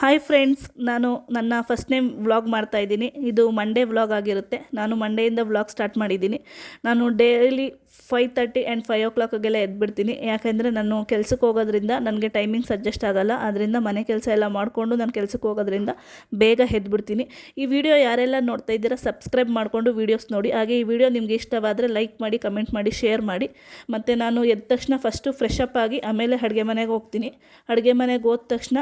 Hi friends ನಾನು ನನ್ನ first name vlog ಮಾಡ್ತಾ ಇದ್ದೀನಿ. ಇದು ಮಂಡೇ ವ್ಲಾಗ್ ಆಗಿರುತ್ತೆ. ನಾನು ಮಂಡೆಯಿಂದ ವ್ಲಾಗ್ ಸ್ಟಾರ್ಟ್ ಮಾಡಿದ್ದೀನಿ. ನಾನು daily five thirty and five ಓ ಕ್ಲಾಕ್ಗೆಲ್ಲ ಎದ್ಬಿಡ್ತೀನಿ. ಯಾಕೆಂದರೆ ನಾನು ಕೆಲಸಕ್ಕೆ ಹೋಗೋದ್ರಿಂದ ನನಗೆ ಟೈಮಿಂಗ್ಸ್ ಅಡ್ಜಸ್ಟ್ ಆಗೋಲ್ಲ. ಅದರಿಂದ ಮನೆ ಕೆಲಸ ಎಲ್ಲ ಮಾಡಿಕೊಂಡು ನಾನು ಕೆಲಸಕ್ಕೆ ಹೋಗೋದ್ರಿಂದ ಬೇಗ ಎದ್ಬಿಡ್ತೀನಿ. ಈ ವಿಡಿಯೋ ಯಾರೆಲ್ಲ ನೋಡ್ತಾ ಇದ್ದೀರಾ ಸಬ್ಸ್ಕ್ರೈಬ್ ಮಾಡಿಕೊಂಡು ವೀಡಿಯೋಸ್ ನೋಡಿ. ಹಾಗೆ ಈ ವಿಡಿಯೋ ನಿಮಗೆ ಇಷ್ಟವಾದರೆ ಲೈಕ್ ಮಾಡಿ ಕಮೆಂಟ್ ಮಾಡಿ ಶೇರ್ ಮಾಡಿ. ಮತ್ತು ನಾನು ಎದ್ದ ತಕ್ಷಣ ಫಸ್ಟು ಫ್ರೆಶ್ ಅಪ್ ಆಗಿ ಆಮೇಲೆ ಅಡುಗೆ ಮನೆಗೆ ಹೋಗ್ತೀನಿ. ಅಡುಗೆ ಮನೆಗೆ ಹೋದ ತಕ್ಷಣ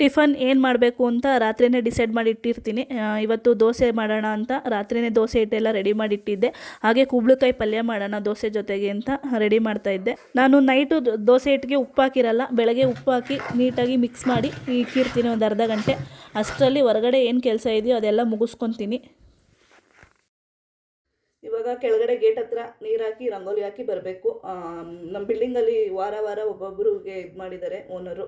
ಟಿಫನ್ ಏನು ಮಾಡಬೇಕು ಅಂತ ರಾತ್ರಿಯೇ ಡಿಸೈಡ್ ಮಾಡಿ ಇಟ್ಟಿರ್ತೀನಿ ಇವತ್ತು ದೋಸೆ ಮಾಡೋಣ ಅಂತ ರಾತ್ರಿಯೇ ದೋಸೆ ಹಿಟ್ಟೆಲ್ಲ ರೆಡಿ ಮಾಡಿ ಇಟ್ಟಿದ್ದೆ ಹಾಗೆ ಕುಂಬಳಕಾಯಿ ಪಲ್ಯ ಮಾಡೋಣ ದೋಸೆ ಜೊತೆಗೆ ಅಂತ ರೆಡಿ ಮಾಡ್ತಾ ಇದ್ದೆ. ನಾನು ನೈಟು ದೋಸೆ ಹಿಟ್ಟಿಗೆ ಉಪ್ಪು ಹಾಕಿರಲ್ಲ, ಬೆಳಗ್ಗೆ ಉಪ್ಪು ಹಾಕಿ ನೀಟಾಗಿ ಮಿಕ್ಸ್ ಮಾಡಿ ಇಕ್ಕಿರ್ತೀನಿ ಒಂದು ಅರ್ಧ ಗಂಟೆ. ಅಷ್ಟರಲ್ಲಿ ಹೊರಗಡೆ ಏನು ಕೆಲಸ ಇದೆಯೋ ಅದೆಲ್ಲ ಮುಗಿಸ್ಕೊತೀನಿ. ಇವಾಗ ಕೆಳಗಡೆ ಗೇಟ್ ಹತ್ರ ನೀರು ಹಾಕಿ, ರಂಗೋಲಿ ಹಾಕಿ ಬರಬೇಕು. ನಮ್ಮ ಬಿಲ್ಡಿಂಗಲ್ಲಿ ವಾರ ವಾರ ಒಬ್ಬೊಬ್ಬರಿಗೆ ಇದು ಮಾಡಿದ್ದಾರೆ ಓನರು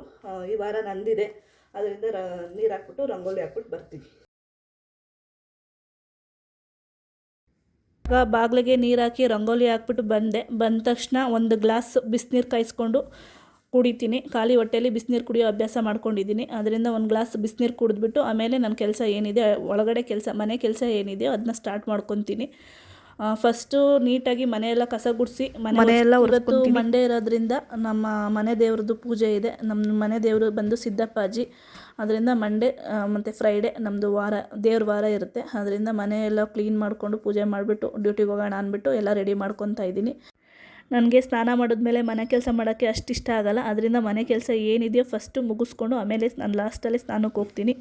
ಈ ವಾರ ನಂದಿದೆ. ಅದರಿಂದ ರ, ನೀರು ಹಾಕ್ಬಿಟ್ಟು ರಂಗೋಲಿ ಹಾಕ್ಬಿಟ್ಟು ಬರ್ತೀವಿ. ಆಗ ಬಾಗಿಲಿಗೆ ನೀರು ಹಾಕಿ ರಂಗೋಲಿ ಹಾಕ್ಬಿಟ್ಟು ಬಂದೆ, ಬಂದ ತಕ್ಷಣ ಒಂದು ಗ್ಲಾಸ್ ಬಿಸಿನೀರು ಕಾಯಿಸ್ಕೊಂಡು ಕುಡಿತೀನಿ. ಖಾಲಿ ಹೊಟ್ಟೆಯಲ್ಲಿ ಬಿಸಿನೀರು ಕುಡಿಯೋ ಅಭ್ಯಾಸ ಮಾಡ್ಕೊಂಡಿದ್ದೀನಿ. ಅದರಿಂದ ಒಂದು ಗ್ಲಾಸ್ ಬಿಸಿನೀರು ಕುಡಿದ್ಬಿಟ್ಟು ಆಮೇಲೆ ನನ್ನ ಕೆಲಸ ಏನಿದೆ, ಒಳಗಡೆ ಕೆಲಸ, ಮನೆ ಕೆಲಸ ಏನಿದೆಯೋ ಅದನ್ನ ಸ್ಟಾರ್ಟ್ ಮಾಡ್ಕೊತೀನಿ. ಫಸ್ಟು ನೀಟಾಗಿ ಮನೆಯೆಲ್ಲ ಕಸ ಗುಡಿಸಿ ಮನೆಯೆಲ್ಲ ಇವತ್ತು ಮಂಡೆ ಇರೋದ್ರಿಂದ ನಮ್ಮ ಮನೆ ದೇವ್ರದ್ದು ಪೂಜೆ ಇದೆ. ನಮ್ಮ ಮನೆ ದೇವರು ಬಂದು ಸಿದ್ದಪ್ಪಾಜಿ. ಅದರಿಂದ ಮಂಡೆ ಮತ್ತು ಫ್ರೈಡೇ ನಮ್ಮದು ವಾರ ದೇವ್ರ ವಾರ ಇರುತ್ತೆ. ಅದರಿಂದ ಮನೆಯೆಲ್ಲ ಕ್ಲೀನ್ ಮಾಡಿಕೊಂಡು ಪೂಜೆ ಮಾಡಿಬಿಟ್ಟು ಡ್ಯೂಟಿಗೆ ಹೋಗೋಣ ಅಂದ್ಬಿಟ್ಟು ಎಲ್ಲ ರೆಡಿ ಮಾಡ್ಕೊತಾ ಇದ್ದೀನಿ. ನನಗೆ ಸ್ನಾನ ಮಾಡಿದ್ಮೇಲೆ ಮನೆ ಕೆಲಸ ಮಾಡೋಕ್ಕೆ ಅಷ್ಟು ಇಷ್ಟ ಆಗಲ್ಲ. ಅದರಿಂದ ಮನೆ ಕೆಲಸ ಏನಿದೆಯೋ ಫಸ್ಟು ಮುಗಿಸ್ಕೊಂಡು ಆಮೇಲೆ ನಾನು ಲಾಸ್ಟಲ್ಲಿ ಸ್ನಾನಕ್ಕೆ ಹೋಗ್ತೀನಿ.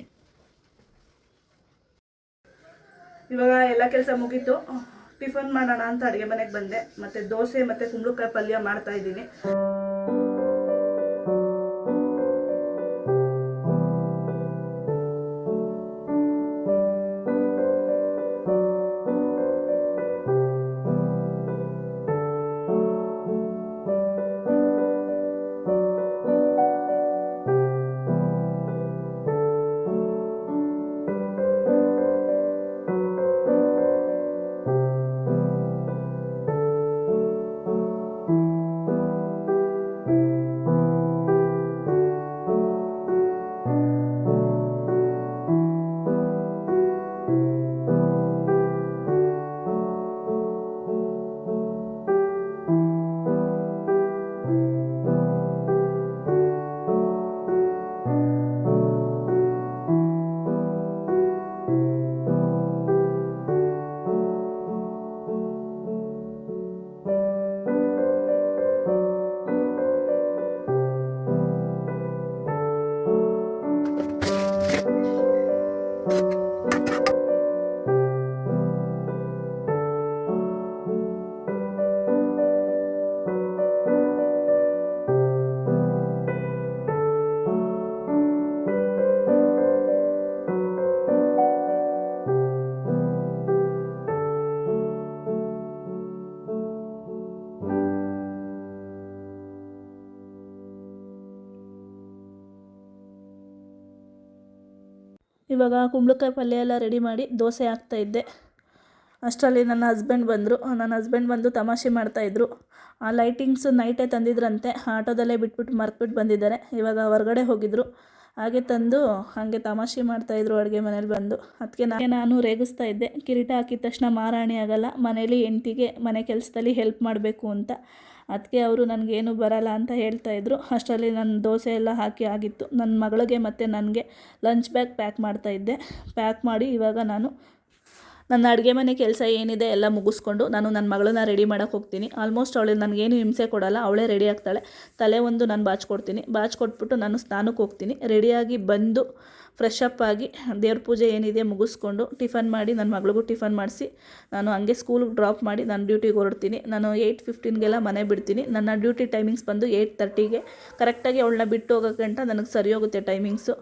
ಇವಾಗ ಎಲ್ಲ ಕೆಲಸ ಮುಗೀತು. ಟಿಫನ್ ಮಾಡೋಣ ಅಂತ ಅಡುಗೆ ಮನೆಗೆ ಬಂದೆ. ಮತ್ತೆ ದೋಸೆ ಮತ್ತೆ ಕುಂಬಳಕಾಯಿ ಪಲ್ಯ ಮಾಡ್ತಾ ಇದ್ದೀನಿ ಇವಾಗ ಕುಂಬಳಕಾಯಿ ಪಲ್ಯ ಎಲ್ಲ ರೆಡಿ ಮಾಡಿ ದೋಸೆ ಹಾಕ್ತಾ ಇದ್ದೆ. ಅಷ್ಟರಲ್ಲಿ ನನ್ನ ಹಸ್ಬೆಂಡ್ ಬಂದರು. ನನ್ನ ಹಸ್ಬೆಂಡ್ ಬಂದು ತಮಾಷೆ ಮಾಡ್ತಾಯಿದ್ರು ಆ ಲೈಟಿಂಗ್ಸ್ ನೈಟೇ ತಂದಿದ್ರಂತೆ. ಆಟೋದಲ್ಲೇ ಬಿಟ್ಬಿಟ್ಟು ಮರ್ತ್ಬಿಟ್ಟು ಬಂದಿದ್ದಾರೆ. ಇವಾಗ ಹೊರಗಡೆ ಹೋಗಿದ್ರು. ಹಾಗೆ ತಂದು ಹಾಗೆ ತಮಾಷೆ ಮಾಡ್ತಾಯಿದ್ರು ಅಡುಗೆ ಮನೇಲಿ ಬಂದು. ಅದಕ್ಕೆ ನಾನು ನಾನು ರೇಗಿಸ್ತಾ ಇದ್ದೆ. ಕಿರೀಟ ಹಾಕಿದ ತಕ್ಷಣ ಮಾರಾಣಿ ಆಗಲ್ಲ. ಮನೇಲಿ ಹೆಂಡ್ತಿಗೆ ಮನೆ ಕೆಲಸದಲ್ಲಿ ಹೆಲ್ಪ್ ಮಾಡಬೇಕು ಅಂತ. ಅದಕ್ಕೆ ಅವರು ನನಗೇನು ಬರಲ್ಲ ಅಂತ ಹೇಳ್ತಾ ಇದ್ರು. ಅಷ್ಟರಲ್ಲಿ ನನ್ನ ದೋಸೆ ಎಲ್ಲ ಹಾಕಿ ಆಗಿತ್ತು. ನನ್ನ ಮಗಳಿಗೆ ಮತ್ತು ನನಗೆ ಲಂಚ್ ಬ್ಯಾಗ್ ಪ್ಯಾಕ್ ಮಾಡ್ತಾ ಇದ್ದೆ. ಪ್ಯಾಕ್ ಮಾಡಿ ಇವಾಗ ನಾನು ನನ್ನ ಅಡುಗೆ ಮನೆ ಕೆಲಸ ಏನಿದೆ ಎಲ್ಲ ಮುಗಿಸ್ಕೊಂಡು ನಾನು ನನ್ನ ಮಗಳನ್ನ ರೆಡಿ ಮಾಡೋಕ್ಕೆ ಹೋಗ್ತೀನಿ. ಆಲ್ಮೋಸ್ಟ್ ಅವಳು ನನಗೇನು ಹಿಂಸೆ ಕೊಡಲ್ಲ, ಅವಳೇ ರೆಡಿ ಆಗ್ತಾಳೆ. ತಲೆ ಒಂದು ನಾನು ಬಾಚ್ಕೊಡ್ತೀನಿ ಬಾಚ್ಕೊಟ್ಬಿಟ್ಟು ನಾನು ಸ್ನಾನಕ್ಕೆ ಹೋಗ್ತೀನಿ. ರೆಡಿಯಾಗಿ ಬಂದು ಫ್ರೆಶ್ ಅಪ್ ಆಗಿ ದೇವ್ರ ಪೂಜೆ ಏನಿದೆ ಮುಗಿಸ್ಕೊಂಡು ಟಿಫನ್ ಮಾಡಿ ನನ್ನ ಮಗಳಿಗೂ ಟಿಫನ್ ಮಾಡಿಸಿ ನಾನು ಹಂಗೆ ಸ್ಕೂಲ್ಗೆ ಡ್ರಾಪ್ ಮಾಡಿ ನಾನು ಡ್ಯೂಟಿಗೆ ಹೊರಡ್ತೀನಿ. ನಾನು ಏಯ್ಟ್ ಫಿಫ್ಟೀನ್ಗೆಲ್ಲ ಮನೆ ಬಿಡ್ತೀನಿ. ನನ್ನ ಡ್ಯೂಟಿ ಟೈಮಿಂಗ್ಸ್ ಬಂದು ಏಯ್ಟ್ ತರ್ಟಿಗೆ ಕರೆಕ್ಟಾಗಿ ಅವಳನ್ನ ಬಿಟ್ಟು ಹೋಗೋಕ್ಕಂಟ ನನಗೆ ಸರಿ ಹೋಗುತ್ತೆ ಟೈಮಿಂಗ್ಸು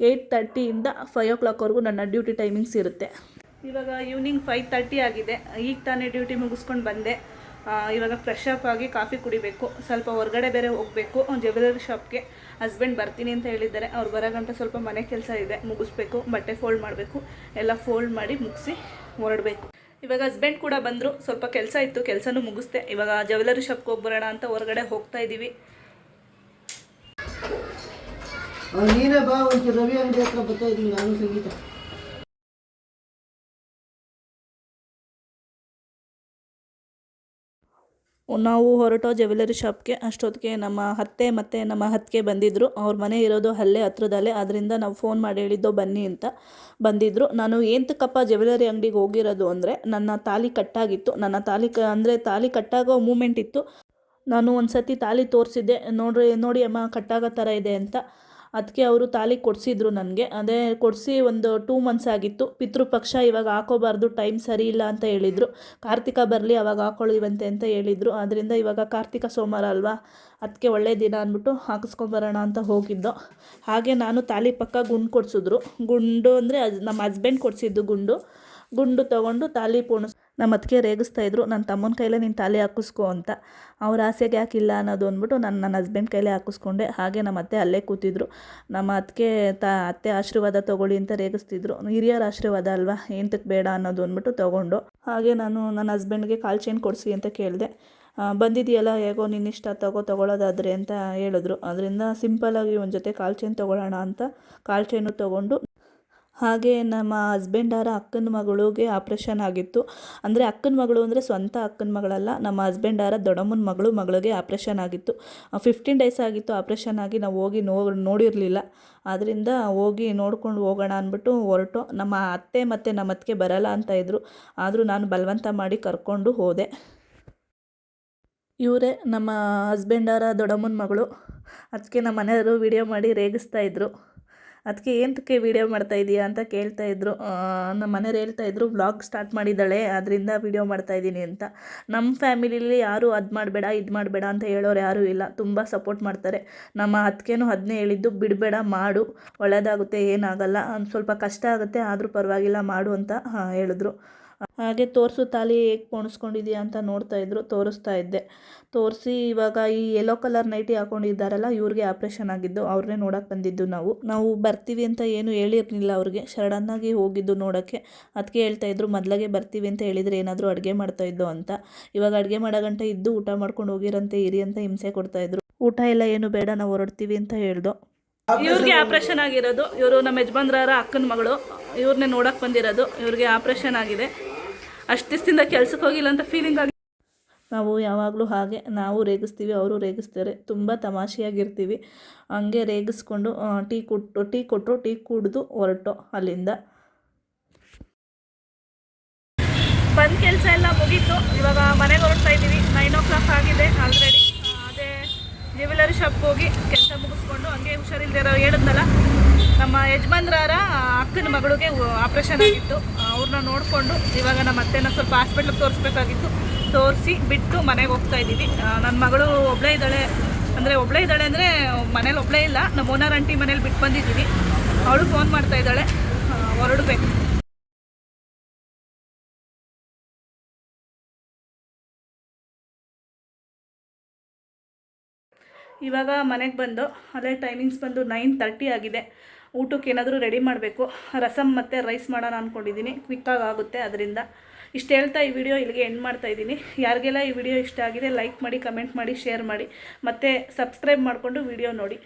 ಏಯ್ಟ್ ತರ್ಟಿಯಿಂದ ಫೈವ್ ಓ ಕ್ಲಾಕ್ವರೆಗೂ ನನ್ನ ಡ್ಯೂಟಿ ಟೈಮಿಂಗ್ಸ್ ಇರುತ್ತೆ. ಇವಾಗ ಈವ್ನಿಂಗ್ ಫೈವ್ ತರ್ಟಿ ಆಗಿದೆ. ಈಗ ತಾನೇ ಡ್ಯೂಟಿ ಮುಗಿಸ್ಕೊಂಡು ಬಂದೆ. ಇವಾಗ ಫ್ರೆಶ್ ಅಪ್ ಆಗಿ ಕಾಫಿ ಕುಡಿಬೇಕು. ಸ್ವಲ್ಪ ಹೊರಗಡೆ ಬೇರೆ ಹೋಗಬೇಕು. ಜ್ಯುವೆಲರಿ ಶಾಪ್ಗೆ ಹಸ್ಬೆಂಡ್ ಬರ್ತೀನಿ ಅಂತ ಹೇಳಿದ್ದಾರೆ. ಅವ್ರು ಬರೋಗಂಟ ಸ್ವಲ್ಪ ಮನೆ ಕೆಲಸ ಇದೆ. ಮುಗಿಸ್ಬೇಕು. ಬಟ್ಟೆ ಫೋಲ್ಡ್ ಮಾಡಬೇಕು. ಎಲ್ಲ ಫೋಲ್ಡ್ ಮಾಡಿ ಮುಗಿಸಿ ಹೊರಡಬೇಕು. ಇವಾಗ ಹಸ್ಬೆಂಡ್ ಕೂಡ ಬಂದರು. ಸ್ವಲ್ಪ ಕೆಲಸ ಇತ್ತು. ಕೆಲಸನೂ ಮುಗಿಸ್ದೆ. ಇವಾಗ ಜ್ಯುವೆಲರಿ ಶಾಪ್ಗೆ ಹೋಗ್ಬರೋಣ ಅಂತ ಹೊರಗಡೆ ಹೋಗ್ತಾ ಇದ್ದೀವಿ ನೀನೇ ಬಾ. ಒಂಚೂರು ರವಿ ಅಂಗಡಿ ಹತ್ರ ಬರ್ತಾ ಇದ್ದೀನಿ. ನಾನು ಸಂಗೀತ. ನಾವು ಹೊರಟೋ ಜ್ಯುವೆಲರಿ ಶಾಪ್ಗೆ ಅಷ್ಟೊತ್ತಿಗೆ ನಮ್ಮ ಅತ್ತೆ ಮತ್ತು ನಮ್ಮ ಹತ್ತಿಗೆ ಬಂದಿದ್ದರು ಅವ್ರ ಮನೆ ಇರೋದು ಅಲ್ಲೇ ಹತ್ರದಲ್ಲೇ. ಅದರಿಂದ ನಾವು ಫೋನ್ ಮಾಡಿ ಹೇಳಿದ್ದೋ ಬನ್ನಿ ಅಂತ ಬಂದಿದ್ದರು ನಾನು ಏಂತಕ್ಕಪ್ಪ ಜ್ಯುವೆಲರಿ ಅಂಗಡಿಗೆ ಹೋಗಿರೋದು ಅಂದರೆ ನನ್ನ ತಾಲಿ ಕಟ್ಟಾಗಿತ್ತು. ನನ್ನ ತಾಲಿ ಕ, ಅಂದರೆ ತಾಲಿ ಕಟ್ಟಾಗೋ ಮೂಮೆಂಟ್ ಇತ್ತು. ನಾನು ಒಂದು ಸತಿ ತಾಲಿ ತೋರಿಸಿದ್ದೆ. ನೋಡ್ರಿ, ನೋಡಿ ಅಮ್ಮ ಕಟ್ಟಾಗೋ ಥರ ಇದೆ ಅಂತ ಅದಕ್ಕೆ ಅವರು ತಾಲಿ ಕೊಡಿಸಿದ್ರು ನನಗೆ. ಅದೇ ಕೊಡಿಸಿ ಒಂದು ಟೂ ಮಂತ್ಸ್ ಆಗಿತ್ತು. ಪಿತೃಪಕ್ಷ ಇವಾಗ ಹಾಕೋಬಾರ್ದು ಟೈಮ್ ಸರಿ ಇಲ್ಲ ಅಂತ ಹೇಳಿದರು. ಕಾರ್ತಿಕ ಬರಲಿ, ಅವಾಗ ಹಾಕೊಳ್ಳಿವಂತೆ ಅಂತ ಹೇಳಿದರು. ಆದ್ದರಿಂದ ಇವಾಗ ಕಾರ್ತಿಕ ಸೋಮವಾರ ಅಲ್ವಾ? ಅದಕ್ಕೆ ಒಳ್ಳೆಯ ದಿನ ಅಂದ್ಬಿಟ್ಟು ಹಾಕಿಸ್ಕೊಂಬರೋಣ ಅಂತ ಹೋಗಿದ್ದೋ. ಹಾಗೆ ನಾನು ತಾಲಿ ಪಕ್ಕ ಗುಂಡು ಕೊಡಿಸಿದ್ರು. ಗುಂಡು ಅಂದರೆ ಅದು ನಮ್ಮ ಹಸ್ಬೆಂಡ್ ಕೊಡಿಸಿದ್ದು ಗುಂಡು. ಗುಂಡು ತಗೊಂಡು ತಾಲಿ ಪೋಣಿಸ್ ನಮ್ಮ ಅತ್ತಿಗೆ ರೇಗಿಸ್ತಾ ಇದ್ರು ನನ್ನ ತಮ್ಮನ ಕೈಲೇ ನೀನು ತಾಲಿ ಹಾಕಿಸ್ಕೊ ಅಂತ. ಅವ್ರ ಆಸೆಗೆ ಯಾಕಿಲ್ಲ ಅನ್ನೋದು ಅಂದ್ಬಿಟ್ಟು ನಾನು ನನ್ನ ಹಸ್ಬೆಂಡ್ ಕೈಲೇ ಹಾಕಿಸ್ಕೊಂಡೆ. ಹಾಗೆ ನಮ್ಮ ಅತ್ತೆ ಅಲ್ಲೇ ಕೂತಿದ್ರು. ನಮ್ಮ ಅತ್ತಿಗೆ ತ, ಅತ್ತೆ ಆಶೀರ್ವಾದ ತೊಗೊಳ್ಳಿ ಅಂತ ರೇಗಿಸ್ತಿದ್ರು. ಹಿರಿಯರ ಆಶೀರ್ವಾದ ಅಲ್ವಾ? ಎಂತಕ್ಕೆ ಬೇಡ ಅನ್ನೋದು ಅಂದ್ಬಿಟ್ಟು ತೊಗೊಂಡು. ಹಾಗೆ ನಾನು ನನ್ನ ಹಸ್ಬೆಂಡ್ಗೆ ಕಾಲು ಚೈನ್ ಕೊಡಿಸಿ ಅಂತ ಕೇಳಿದೆ. ಬಂದಿದೆಯಲ್ಲ, ಹೇಗೋ ನಿನ್ನಿಷ್ಟ ತಗೋ, ತೊಗೊಳೋದಾದ್ರೆ ಅಂತ ಹೇಳಿದ್ರು. ಅದರಿಂದ ಸಿಂಪಲ್ಲಾಗಿ ಒಂದು ಜೊತೆ ಕಾಲು ಚೈನ್ ತೊಗೊಳ್ಳೋಣ ಅಂತ ಕಾಲು ಚೈನು ತೊಗೊಂಡು ಹಾಗೆ ನಮ್ಮ ಹಸ್ಬೆಂಡಾರ ಅಕ್ಕನ ಮಗಳಿಗೆ ಆಪ್ರೇಷನ್ ಆಗಿತ್ತು. ಅಂದರೆ ಅಕ್ಕನ ಮಗಳು ಅಂದರೆ ಸ್ವಂತ ಅಕ್ಕನ ಮಗಳಲ್ಲ, ನಮ್ಮ ಹಸ್ಬೆಂಡಾರ ದೊಡ್ಡಮ್ಮನ ಮಗಳು ಮಗಳಿಗೆ ಆಪ್ರೇಷನ್ ಆಗಿತ್ತು. ಫಿಫ್ಟೀನ್ ಡೇಸ್ ಆಗಿತ್ತು ಆಪ್ರೇಷನ್ ಆಗಿ ನಾವು ಹೋಗಿ ನೋ, ನೋಡಿರಲಿಲ್ಲ. ಆದ್ದರಿಂದ ಹೋಗಿ ನೋಡ್ಕೊಂಡು ಹೋಗೋಣ ಅಂದ್ಬಿಟ್ಟು ಹೊರಟು. ನಮ್ಮ ಅತ್ತೆ ಮತ್ತು ನಮ್ಮ ಅತ್ತಿಗೆ ಬರಲ್ಲ ಅಂತ ಇದ್ದರು ಆದರೂ ನಾನು ಬಲವಂತ ಮಾಡಿ ಕರ್ಕೊಂಡು ಹೋದೆ. ಇವರೇ ನಮ್ಮ ಹಸ್ಬೆಂಡಾರ ದೊಡ್ಡಮ್ಮನ ಮಗಳು. ಅದಕ್ಕೆ ನಮ್ಮ ಮನೆಯವರು ವಿಡಿಯೋ ಮಾಡಿ ರೇಗಿಸ್ತಾ ಇದ್ರು. ಅದಕ್ಕೆ ಏನಕ್ಕೆ ವೀಡಿಯೋ ಮಾಡ್ತಾ ಇದೀಯಾ ಅಂತ ಕೇಳ್ತಾ ಇದ್ರು ನಮ್ಮ ಮನೆಯವ್ರು ಹೇಳ್ತಾ ಇದ್ರು ವ್ಲಾಗ್ ಸ್ಟಾರ್ಟ್ ಮಾಡಿದ್ದಾಳೆ ಅದರಿಂದ ವೀಡಿಯೋ ಮಾಡ್ತಾ ಇದ್ದೀನಿ ಅಂತ. ನಮ್ಮ ಫ್ಯಾಮಿಲಿಲಿ ಯಾರೂ ಅದು ಮಾಡಬೇಡ, ಇದು ಮಾಡಬೇಡ ಅಂತ ಹೇಳೋರು ಯಾರೂ ಇಲ್ಲ. ತುಂಬ ಸಪೋರ್ಟ್ ಮಾಡ್ತಾರೆ. ನಮ್ಮ ಅದಕ್ಕೇನು ಅದನ್ನೇ ಹೇಳಿದ್ದು, ಬಿಡಬೇಡ, ಮಾಡು ಒಳ್ಳೆಯದಾಗುತ್ತೆ ಏನಾಗಲ್ಲ ಸ್ವಲ್ಪ ಕಷ್ಟ ಆಗುತ್ತೆ, ಆದರೂ ಪರವಾಗಿಲ್ಲ, ಮಾಡು ಅಂತ ಹೇಳಿದ್ರು. ಹಾಗೆ ತೋರಿಸು ತಾಲಿ ಹೇಗೆ ಪೋಣಿಸ್ಕೊಂಡಿದ್ಯಾ ಅಂತ ನೋಡ್ತಾ ಇದ್ರು, ತೋರಿಸ್ತಾ ಇದ್ದೆ. ತೋರಿಸಿ ಇವಾಗ ಈ ಯೆಲ್ಲೋ ಕಲರ್ ನೈಟಿ ಹಾಕೊಂಡಿದ್ದಾರಲ್ಲ, ಇವ್ರಿಗೆ ಆಪ್ರೇಷನ್ ಆಗಿದ್ದು ಅವ್ರನ್ನೇ ನೋಡಕ್ಕೆ ಬಂದಿದ್ದು ನಾವು. ನಾವು ಬರ್ತೀವಿ ಅಂತ ಏನು ಹೇಳಿರಲಿಲ್ಲ ಅವ್ರಿಗೆ. ಸಡನ್ನಾಗಿ ಹೋಗಿದ್ದು ನೋಡೋಕ್ಕೆ. ಅದಕ್ಕೆ ಹೇಳ್ತಾ ಇದ್ರು, ಮೊದಲಾಗೆ ಬರ್ತೀವಿ ಅಂತ ಹೇಳಿದರೆ ಏನಾದರೂ ಅಡುಗೆ ಮಾಡ್ತಾಯಿದ್ದೋ ಅಂತ. ಇವಾಗ ಅಡುಗೆ ಮಾಡೋ ಗಂಟೆ ಇದ್ದು ಊಟ ಮಾಡ್ಕೊಂಡು ಹೋಗಿರಂತೆ, ಇರಿ ಅಂತ ಹಿಂಸೆ ಕೊಡ್ತಾ ಇದ್ರು. ಊಟ ಎಲ್ಲ ಏನು ಬೇಡ, ನಾವು ಹೊರಡ್ತೀವಿ ಅಂತ ಹೇಳ್ದೋ. ಇವ್ರಿಗೆ ಆಪ್ರೇಷನ್ ಆಗಿರೋದು, ಇವರು ನಮ್ಮ ಯಜಮಾನ್ರ ಅಕ್ಕನ ಮಗಳು. ಇವ್ರನ್ನೇ ನೋಡಕ್ಕೆ ಬಂದಿರೋದು, ಇವ್ರಿಗೆ ಆಪ್ರೇಷನ್ ಆಗಿದೆ. ಅಷ್ಟು ದಿವಸದಿಂದ ಕೆಲ್ಸಕ್ಕೆ ಹೋಗಿಲ್ಲ ಅಂತ ಫೀಲಿಂಗ್ ಆಗಿ ನಾವು ಯಾವಾಗಲೂ ಹಾಗೆ ನಾವು ರೇಗಿಸ್ತೀವಿ ಅವರು ರೇಗಿಸ್ತಾರೆ. ತುಂಬ ತಮಾಷೆಯಾಗಿರ್ತೀವಿ. ಹಂಗೆ ರೇಗಿಸ್ಕೊಂಡು ಟೀ ಕೊಟ್ಟು ಟೀ ಕೊಟ್ಟರು ಟೀ ಕುಡಿದು ಹೊರಟು ಅಲ್ಲಿಂದ. ಬಂದ ಕೆಲಸ ಎಲ್ಲ ಮುಗೀತು. ಇವಾಗ ಮನೆಗೆ ಹೊರಡ್ತಾ ಇದ್ದೀವಿ. ನೈನ್ ಓ ಕ್ಲಾಕ್ ಆಗಿದೆ ಆಲ್ರೆಡಿ ಅದೇ ಜ್ಯುವೆಲರಿ ಶಾಪ್ಗೆ ಹೋಗಿ ಕೆಲಸ ಮುಗಿಸ್ಕೊಂಡು ಹಂಗೆ ಹುಷಾರಿಲ್ದಿರೋ ಹೇಳಿದ್ನಲ್ಲ? ನಮ್ಮ ಯಜಮಾನ್ರಾರ ಅಕ್ಕನ ಮಗಳಿಗೆ ಆಪ್ರೇಷನ್ ಆಗಿತ್ತು. ಅವ್ರನ್ನ ನೋಡಿಕೊಂಡು ಇವಾಗ ನಮ್ಮ ಅತ್ತೆನ ಸ್ವಲ್ಪ ಹಾಸ್ಪಿಟ್ಲಿಗೆ ತೋರಿಸ್ಬೇಕಾಗಿತ್ತು. ತೋರಿಸಿ ಬಿಟ್ಟು ಮನೆಗೆ ಹೋಗ್ತಾ ಇದ್ದೀವಿ. ನನ್ನ ಮಗಳು ಒಬ್ಬಳೇ ಇದ್ದಾಳೆ ಅಂದರೆ ಒಬ್ಬಳೇ ಇದ್ದಾಳೆ ಅಂದರೆ ಮನೇಲಿ ಒಬ್ಬಳೇ ಇಲ್ಲ. ನಮ್ಮ ಓನರ್ ಆಂಟಿ ಮನೇಲಿ ಬಿಟ್ಟು ಬಂದಿದ್ದೀವಿ. ಅವಳು ಫೋನ್ ಮಾಡ್ತಾ ಇದ್ದಾಳೆ. ಹೊರಡಬೇಕು ಹೊರಡ್ಬೇಕು. ಇವಾಗ ಮನೆಗೆ ಬಂದು ಅದೇ ಟೈಮಿಂಗ್ಸ್ ಬಂದು ನೈನ್ ತರ್ಟಿ ಆಗಿದೆ. ಊಟಕ್ಕೆ ಏನಾದರೂ ರೆಡಿ ಮಾಡಬೇಕು. ರಸಮ್ ಮತ್ತು ರೈಸ್ ಮಾಡೋಣ ಅಂದ್ಕೊಂಡಿದ್ದೀನಿ ಕ್ವಿಕ್ಕಾಗಿ ಆಗುತ್ತೆ ಅದರಿಂದ. ಇಷ್ಟು ಹೇಳ್ತಾ ಈ ವಿಡಿಯೋ ಇಲ್ಲಿಗೆ ಎಂಡ್ ಮಾಡ್ತಾ ಇದ್ದೀನಿ. ಯಾರಿಗೆಲ್ಲ ಈ ವಿಡಿಯೋ ಇಷ್ಟ ಆಗಿದೆ ಲೈಕ್ ಮಾಡಿ ಕಮೆಂಟ್ ಮಾಡಿ ಶೇರ್ ಮಾಡಿ. ಮತ್ತು ಸಬ್ಸ್ಕ್ರೈಬ್ ಮಾಡಿಕೊಂಡು ವಿಡಿಯೋ ನೋಡಿ.